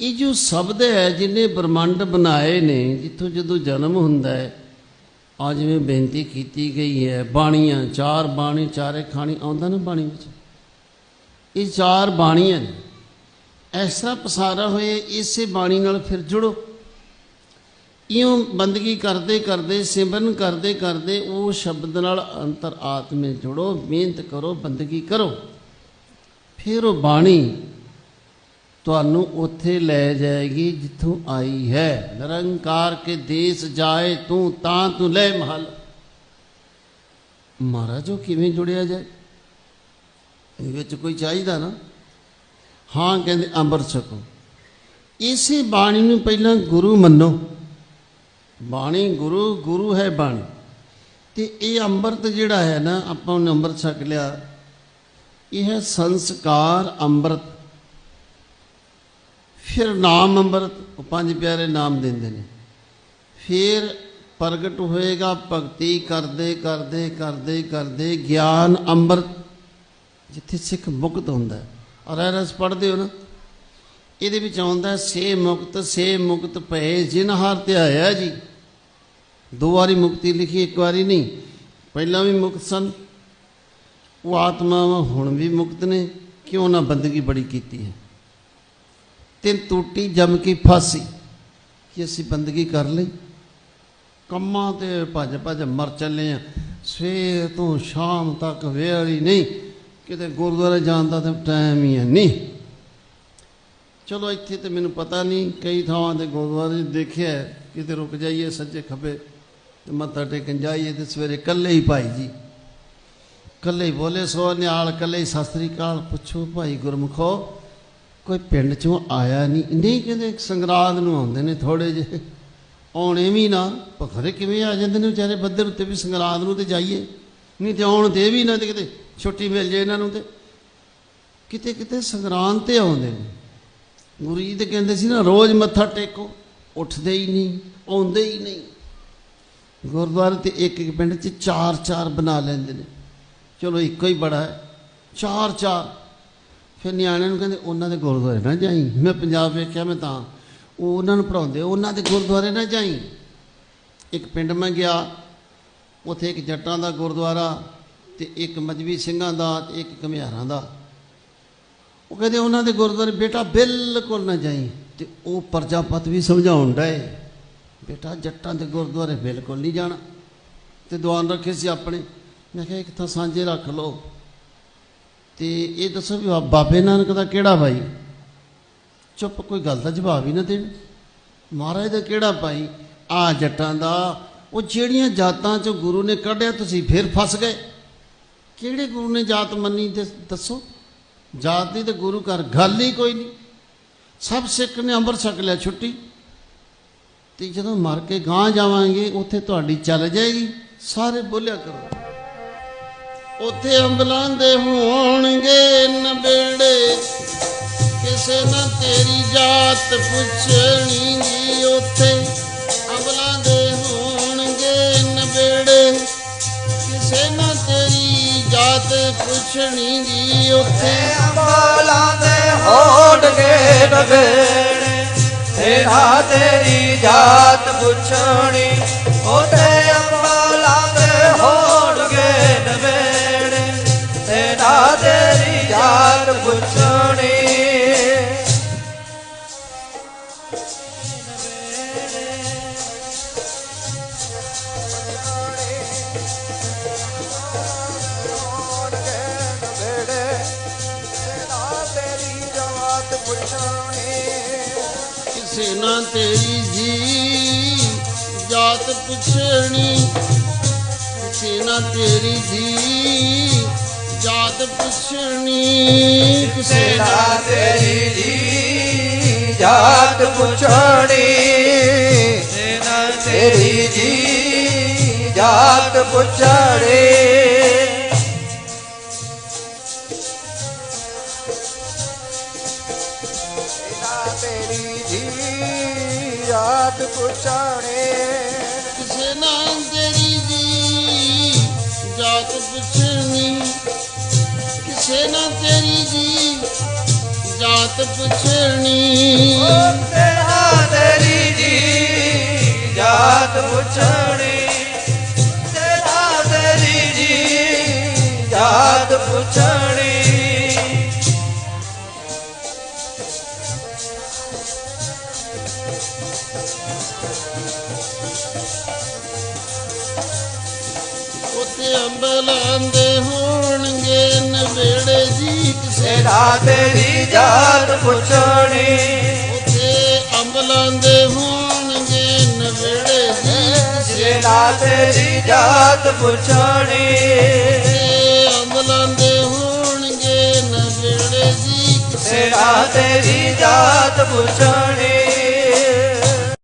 ਇਹ ਜੋ ਸ਼ਬਦ ਹੈ ਜਿਹਨੇ ਬ੍ਰਹਮੰਡ ਬਣਾਏ ਨੇ, ਜਿੱਥੋਂ ਜਦੋਂ ਜਨਮ ਹੁੰਦਾ ਹੈ, ਆ ਜਿਵੇਂ ਬੇਨਤੀ ਕੀਤੀ ਗਈ ਹੈ, ਬਾਣੀਆਂ, ਚਾਰ ਬਾਣੀ, ਚਾਰੇ ਖਾਣੀ, ਆਉਂਦਾ ਨਾ ਬਾਣੀ ਵਿੱਚ? ਇਹ ਚਾਰ ਬਾਣੀਆਂ ਨੇ। ਐਸਾ ਪਸਾਰਾ ਹੋਏ, ਇਸੇ ਬਾਣੀ ਨਾਲ ਫਿਰ ਜੁੜੋ। ਇਉਂ ਬੰਦਗੀ ਕਰਦੇ ਕਰਦੇ, ਸਿਮਰਨ ਕਰਦੇ ਕਰਦੇ ਉਹ ਸ਼ਬਦ ਨਾਲ ਅੰਤਰ ਆਤਮੇ ਜੁੜੋ, ਮਿਹਨਤ ਕਰੋ, ਬੰਦਗੀ ਕਰੋ। ਫਿਰ ਉਹ ਬਾਣੀ ਤੁਹਾਨੂੰ ਉੱਥੇ ਲੈ ਜਾਏਗੀ ਜਿੱਥੋਂ ਆਈ ਹੈ। ਨਿਰੰਕਾਰ ਕੇ ਦੇਸ ਜਾਏ ਤੂੰ, ਤਾਂ ਤੂੰ ਲੈ ਮਹਲ। ਮਹਾਰਾਜ, ਉਹ ਕਿਵੇਂ ਜੁੜਿਆ ਜਾਏ ਇਹ ਵਿੱਚ ਕੋਈ ਚਾਹੀਦਾ ਨਾ? ਹਾਂ, ਕਹਿੰਦੇ ਅੰਮ੍ਰਿਤ ਛਕੋ। ਇਸੇ ਬਾਣੀ ਨੂੰ ਪਹਿਲਾਂ ਗੁਰੂ ਮੰਨੋ। ਬਾਣੀ ਗੁਰੂ ਗੁਰੂ ਹੈ ਬਾਣੀ। ਤੇ ਇਹ ਅੰਮ੍ਰਿਤ ਜਿਹੜਾ ਹੈ ਨਾ, ਆਪਾਂ ਉਹਨੇ ਅੰਮ੍ਰਿਤ ਛਕ ਲਿਆ। ਇਹ ਹੈ ਸੰਸਕਾਰ ਅੰਮ੍ਰਿਤ। ਫਿਰ ਨਾਮ ਅੰਮ੍ਰਿਤ ਉਹ ਪੰਜ ਪਿਆਰੇ ਨਾਮ ਦਿੰਦੇ ਨੇ। ਫਿਰ ਪ੍ਰਗਟ ਹੋਏਗਾ ਭਗਤੀ ਕਰਦੇ ਕਰਦੇ ਕਰਦੇ ਕਰਦੇ ਗਿਆਨ ਅੰਮ੍ਰਿਤ ਜਿੱਥੇ ਸਿੱਖ ਮੁਕਤ ਹੁੰਦਾ ਹੈ। ਔਰ ਇਹ ਰਸ ਪੜ੍ਹਦੇ ਹੋ ਨਾ ਇਹਦੇ ਵਿੱਚ ਆਉਂਦਾ ਹੈ, ਸੇ ਮੁਕਤ ਸੇ ਮੁਕਤ ਭਏ ਜਿਨ ਤੇ ਆਇਆ ਜੀ। ਦੋ ਵਾਰੀ ਮੁਕਤੀ ਲਿਖੀ ਇੱਕ ਵਾਰੀ ਨਹੀਂ। ਪਹਿਲਾਂ ਵੀ ਮੁਕਤ ਸਨ ਉਹ ਆਤਮਾਵਾਂ ਹੁਣ ਵੀ ਮੁਕਤ ਨੇ ਕਿਉਂ ਨਾ ਬੰਦਗੀ ਬੜੀ ਕੀਤੀ ਹੈ। ਤਿੰਨ ਟੂਟੀ ਜਮ ਕੀ ਫਾਸੀ ਕਿ ਅਸੀਂ ਬੰਦਗੀ ਕਰ ਲਈ। ਕੰਮਾਂ ਤੇ ਭੱਜ ਭੱਜ ਮਰ ਚੱਲੇ ਆ। ਸਵੇਰ ਤੋਂ ਸ਼ਾਮ ਤੱਕ ਵੇਲ ਹੀ ਨਹੀਂ। ਕਿਤੇ ਗੁਰਦੁਆਰੇ ਜਾਣ ਦਾ ਤਾਂ ਟਾਈਮ ਹੀ ਹੈ ਨਹੀਂ। ਚਲੋ ਇੱਥੇ ਤੇ ਮੈਨੂੰ ਪਤਾ ਨਹੀਂ, ਕਈ ਥਾਵਾਂ ਤੇ ਗੁਰਦੁਆਰੇ ਦੇਖਿਆ ਕਿਤੇ ਰੁਕ ਜਾਈਏ, ਸੱਜੇ ਖੱਬੇ ਤੇ ਮੱਥਾ ਟੇਕਣ ਜਾਈਏ ਤੇ ਸਵੇਰੇ ਇਕੱਲੇ ਹੀ ਭਾਈ ਜੀ। ਇਕੱਲੇ ਹੀ ਬੋਲੇ, ਸੋ ਨਿਹਾਲ ਇਕੱਲੇ ਹੀ ਸਤਿ ਸ੍ਰੀ ਅਕਾਲ ਪੁੱਛੋ, ਭਾਈ ਗੁਰਮੁਖੋ। ਕੋਈ ਪਿੰਡ ਚੋਂ ਆਇਆ ਨਹੀਂ। ਨਹੀਂ ਕਹਿੰਦੇ ਸੰਗਰਾਦ ਨੂੰ ਆਉਂਦੇ ਨੇ ਥੋੜੇ ਜਿਹੇ। ਆਉਣੇ ਵੀ ਨਾ ਪਖਰੇ ਕਿਵੇਂ ਆ ਜਾਂਦੇ ਨੇ ਵਿਚਾਰੇ ਬੱਦਰ ਉੱਤੇ ਵੀ ਸੰਗਰਾਦ ਨੂੰ ਤੇ ਜਾਈਏ। ਨਹੀਂ ਤੇ ਆਉਣ ਦੇ ਵੀ ਨਾ ਤੇ ਕਿਤੇ ਛੁੱਟੀ ਮਿਲ ਜੇ ਇਹਨਾਂ ਨੂੰ ਤੇ। ਕਿਤੇ ਕਿਤੇ ਸੰਗਰਾਂਦ ਤੇ ਆਉਂਦੇ ਨੇ। ਗੁਰੂ ਜੀ ਤੇ ਕਹਿੰਦੇ ਸੀ ਨਾ, ਰੋਜ਼ ਮੱਥਾ ਟੇਕੋ, ਉੱਠਦੇ ਹੀ ਨਹੀਂ, ਆਉਂਦੇ ਹੀ ਨਹੀਂ। ਗੁਰਦੁਆਰੇ ਤੇ ਇੱਕ ਇੱਕ ਪਿੰਡ 'ਚ ਚਾਰ ਚਾਰ ਬਣਾ ਲੈਂਦੇ ਨੇ। ਚਲੋ ਇੱਕੋ ਹੀ ਬੜਾ ਹੈ। ਚਾਰ ਚਾਰ। ਫਿਰ ਨਿਆਣਿਆਂ ਨੂੰ ਕਹਿੰਦੇ, ਉਹਨਾਂ ਦੇ ਗੁਰਦੁਆਰੇ ਨਾ ਜਾਈ। ਮੈਂ ਪੰਜਾਬ ਵੇਖਿਆ, ਮੈਂ ਤਾਂ ਉਹ ਉਹਨਾਂ ਨੂੰ ਪੜਾਉਂਦੇ ਉਹਨਾਂ ਦੇ ਗੁਰਦੁਆਰੇ ਨਾ ਜਾਈ। ਇੱਕ ਪਿੰਡ ਮੈਂ ਗਿਆ, ਉੱਥੇ ਇੱਕ ਜੱਟਾਂ ਦਾ ਗੁਰਦੁਆਰਾ ਤੇ ਇੱਕ ਮਜਬੀ ਸਿੰਘਾਂ ਦਾ ਤੇ ਇੱਕ ਘਮਿਆਰਾਂ ਦਾ। ਉਹ ਕਹਿੰਦੇ, ਉਹਨਾਂ ਦੇ ਗੁਰਦੁਆਰੇ ਬੇਟਾ ਬਿਲਕੁਲ ਨਾ ਜਾਈ। ਤੇ ਉਹ ਪ੍ਰਜਾਪਤ ਵੀ ਸਮਝਾਉਣ ਡਏ, ਬੇਟਾ, ਜੱਟਾਂ ਦੇ ਗੁਰਦੁਆਰੇ ਬਿਲਕੁਲ ਨਹੀਂ ਜਾਣਾ। ਤੇ ਦੁਆਨ ਰੱਖੇ ਸੀ ਆਪਣੇ। ਮੈਂ ਕਿਹਾ, ਇੱਕ ਤਾਂ ਸਾਂਝੇ ਰੱਖ ਲਓ। ਤੇ ਇਹ ਦੱਸੋ ਵੀ ਬਾਬੇ ਨਾਨਕ ਦਾ ਕਿਹੜਾ ਭਾਈ? ਚੁੱਪ, ਕੋਈ ਗੱਲ ਦਾ ਜਵਾਬ ਹੀ ਨਾ ਦੇਣ। ਮਹਾਰਾਜ ਦਾ ਕਿਹੜਾ ਭਾਈ? ਆ ਜੱਟਾਂ ਦਾ। ਉਹ ਜਿਹੜੀਆਂ ਜਾਤਾਂ ਚੋਂ ਗੁਰੂ ਨੇ ਕੱਢਿਆ, ਤੁਸੀਂ ਫਿਰ ਫਸ ਗਏ। ਕਿਹੜੇ ਗੁਰੂ ਨੇ ਜਾਤ ਮੰਨੀ ਤੇ ਦੱਸੋ? ਜਾਤ ਦੀ ਤੇ ਗੁਰੂ ਘਰ ਗੱਲ ਹੀ ਕੋਈ ਨਹੀਂ। ਸਭ ਸਿੱਖ ਨੇ ਅੰਮ੍ਰਿਤ ਛਕ ਲਿਆ ਛੁੱਟੀ। ਤੇ ਜਦੋਂ ਮਰ ਕੇ ਗਾਂ ਜਾਵਾਂਗੇ, ਉੱਥੇ ਤੁਹਾਡੀ ਚੱਲ ਜਾਏਗੀ। ਸਾਰੇ ਬੋਲਿਆ ਕਰੋ। ਉਥੇ ਅੰਬਲਾਂ ਦੇ ਹੋਣਗੇ ਨਬੇੜੇ। ਕਿਸੇ ਨਾ ਤੇਰੀ ਜਾਤ ਪੁੱਛਣੀ ਦੀ ਉੱਥੇ। ਅੰਬਲਾਂ ਦੇ ਹੋਣਗੇ ਨਬੇੜੇ। ਕਿਸੇ ਨਾ ਤੇਰੀ ਜਾਤ ਪੁੱਛਣੀ ਦੀ ਉੱਥੇ। ਅੰਬਾਲਾਂ ਦੇ ਹੋਣਗੇ ਨਵੇੜੇ ਤੇਰਾ ਤੇਰੀ ਜਾਤ ਪੁੱਛਣੀ ਉਹਦੇ ਅੰਬਾਲਾਂ ਪੁੱਛਣੀ ਕਿਸੇ ਨਾ ਤੇਰੀ ਜੀ ਜਾਤ ਪੁੱਛਣੀ। ਕਿਸੇ ਨਾ ਤੇਰੀ ਜੀ ਜਾਤ ਪੁੱਛਣੀ ਕਿਸੇ ਨਾ ਤੇਰਾ ਜੀ ਜਾਤ ਪੁੱਛਣੀ। ਤੇਰਾ ਤੇਰੀ ਜੀ ਜਾਤ ਪੁੱਛਣੀ। ਤੇਰਾ ਤੇਰੀ ਜੀ ਜਾਤ ਪੁੱਛਣੀ। ਕਿਸੇ ਨਾ ਪੁੱਛੇ ਨਾ ਤੇਰੀ ਜੀ ਜਾਤ ਪੁੱਛਣੀ। ਤੇਰਾ ਤੇਰੀ ਜੀ ਜਾਤ ਪੁੱਛਣੀ। ਤੇਰਾ ਤੇਰੀ ਜੀ ਜਾਤ ਪੁੱਛਣੀ। ਉੱਤੇ ਅੰਬਲਾਂ ਦੇ ਸੇਰਾ ਤੇਰੀ ਜਾਤ ਪੁੱਛਣੀ। ਉਥੇ ਅੰਬਲਾਂ ਦੇ ਹੋਣਗੇ ਨਵੇੜੇ ਜੀ ਸੇਰਾ ਤੇਰੀ ਜਾਤ ਪੁੱਛਣੀ। ਅੰਬਲਾਂ ਦੇ ਹੋਣਗੇ ਨਵੇੜੇ ਜੀ ਕਿਸੇ ਤੇਰੀ ਜਾਤ ਪੁੱਛਣੀ।